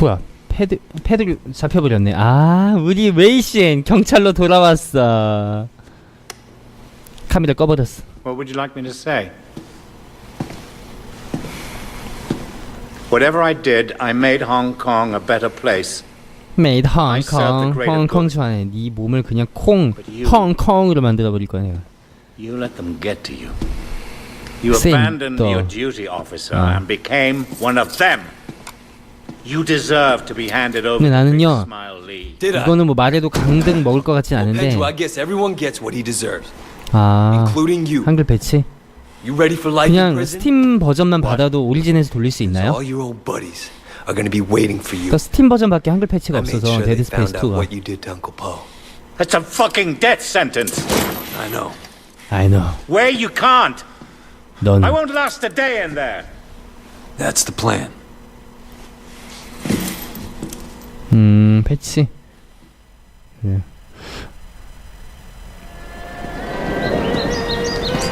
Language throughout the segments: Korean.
뭐야 패드 패드 잡혀버렸네 아 우리 웨이시엔 경찰로 돌아왔어 카메라 꺼버렸어 What would you like me to say? Whatever I did, I made Hong Kong a better place. I serve the 홍콩. 좋아해 네 몸을 그냥 콩 홍콩으로 만들어버릴 거야 내가 You let them get to you. You abandoned your duty officer Ah. and became one of them. You deserve to be handed over 근데 to 나는요, Big Smile Lee. Did I? 이거는 뭐 말해도 강등 먹을 것 같진 않은데 Pedro, I guess everyone gets what he deserves, 아 including you. 한글 배치 You ready for life in 그냥 prison? 스팀 버전만 받아도 오리진에서 돌릴 수 있나요? All your old buddies are gonna be waiting for you. 그러니까 스팀 버전밖에 한글 패치가 없어서 데드 스페이스 found out 2가 what you did to Uncle Poe. That's a fucking death sentence. I know. I know Where you can't. 넌 I won't last a day in there. That's the plan. 음, 패치. 네.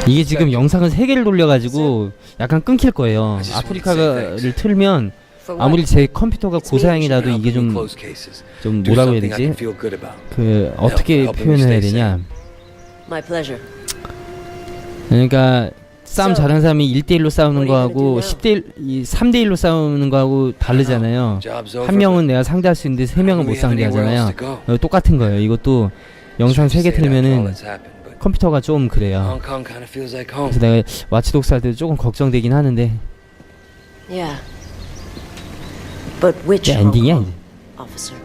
이게 지금 영상을 세 개를 돌려가지고 약간 끊길 거예요. 아프리카를 틀면 아무리 제 컴퓨터가 고사양이라도 이게 좀. 좀 뭐라고 해야 되지? 그 어떻게 help them 표현을 해야 stay 되냐? 그러니까 싸움 잘하는 사람이 1대1로 싸우는 거하고 gonna 10대 1, 3대1로 싸우는 거하고 다르잖아요. 한 명은 내가 상대할 수 있는데 세 명은 못 상대하잖아요. 어, 똑같은 거예요. 이것도 영상 세 개 틀면은 컴퓨터가 좀 그래요. 그래서 내가 와치독스 할 때도 조금 걱정되긴 하는데 Yeah. But which 이게 Hong 엔딩이야 Kong 이제. officer?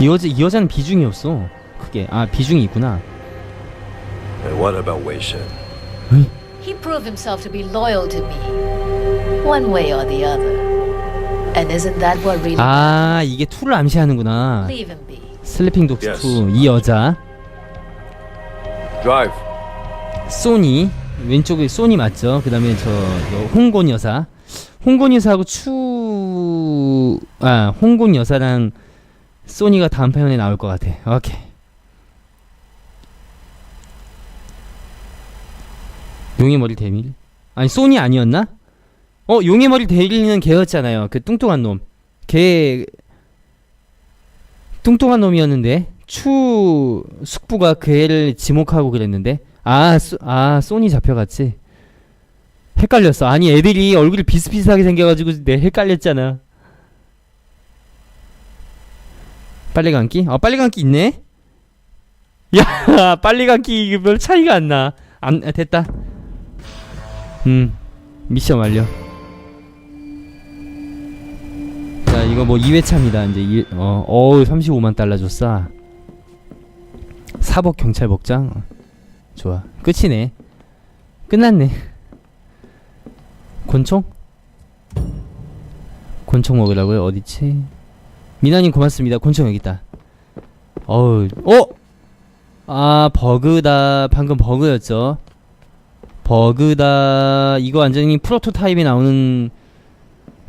이 여자 이 여자는 비중이 없어. 크게 아 비중이 있구나. And what about Wei Shen? He proved himself to be loyal to me, one way or the other. And isn't that what really 아 이게 투를 암시하는구나. leave him be? 슬리핑 독스 Yes. 2. 이 여자 Drive. 소니 왼쪽에 소니 맞죠? 그 다음에 저, 저 홍곤 여사. 홍곤 여사하고 추... 아 홍곤 여사랑 소니가 다음 편에 나올 것 같아. 오케이. 용의 머리 대밀? 아니 소니 아니었나? 어 용의 머리 대밀는 걔였잖아요. 그 뚱뚱한 놈. 걔 뚱뚱한 놈이었는데 추 숙부가 그 애를 지목하고 그랬는데 아, 소, 아 소니 잡혀갔지. 헷갈렸어. 아니 애들이 얼굴이 비슷비슷하게 생겨가지고 내 헷갈렸잖아. 빨리 감기? 아 빨리 감기 있네. 야 빨리 감기 별 차이가 안 나. 안 아, 됐다. 음 미션 완료. 자 이거 뭐 2회차입니다. 이제 이, 어 어우 35만 달러 줬어. 사복 경찰 복장. 어, 좋아. 끝이네. 끝났네. 권총? 권총 먹으라고요? 어디지? 미나님 고맙습니다. 권총 여기 있다. 어우, 어? 아, 버그다. 방금 버그였죠. 버그다. 이거 완전히 프로토타입이 나오는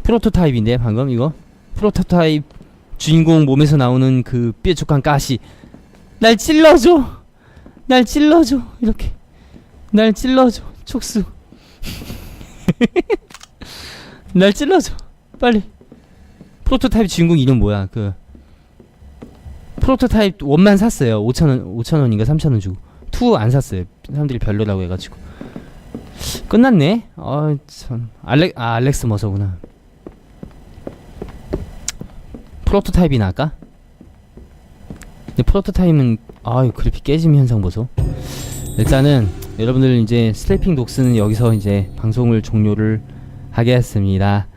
프로토타입인데 방금 이거 프로토타입 주인공 몸에서 나오는 그 뾰족한 가시. 날 찔러줘. 날 찔러줘. 이렇게. 날 찔러줘. 촉수. 날 찔러줘. 빨리. 프로토타입 주인공 이름 뭐야? 그 프로토타입 원만 샀어요. 5천원 5천원인가 3천원 주고. 투 안 샀어요. 사람들이 별로라고 해가지고. 끝났네. 아 참. 알렉 아 알렉스 머서구나. 프로토타입이 나을까? 근데 프로토타입은 아유 그래픽 깨짐 현상 보소. 일단은 여러분들 이제 슬래핑 독스는 여기서 이제 방송을 종료를 하겠습니다.